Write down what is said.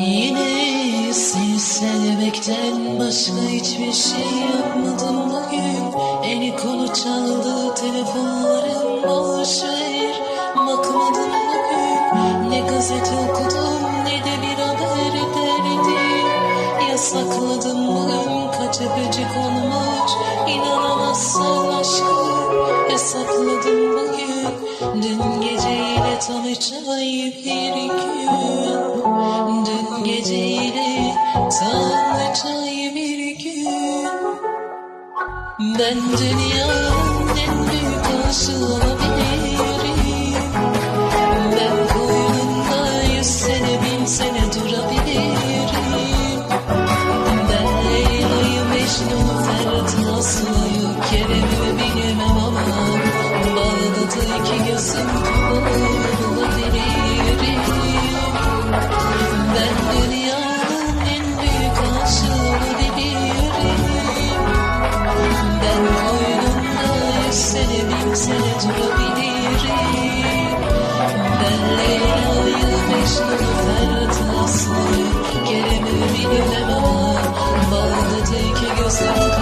Yine seni sevmekten başka hiçbir şey yapmadım bugün. Eli kolu çaldı telefonlarım boş ver Bakmadım bugün. Ne gazete okudum ne de bir haber derdi. Yasakladım bugün kaç öpücük olmuş. İnanamazsın aşkım. Hesapladım bugün. Dün geceyle tanışay bir gün Tanışay bir gün Ben dünyanın en büyük aşığı olabilirim Ben koynunda yüz sene bin sene durabilirim. Ben Leyla'yı Mecnun'u Ferhat'ı Aslı'yı Kerem'i bilemem ama Bağdat'ı iki gözüm sene durabilirim. Ben Leyla'yı Mecnun'u Ferhat'ı Aslı'yı Kerem'i bilemem ama Bağdat'ı iki gözüm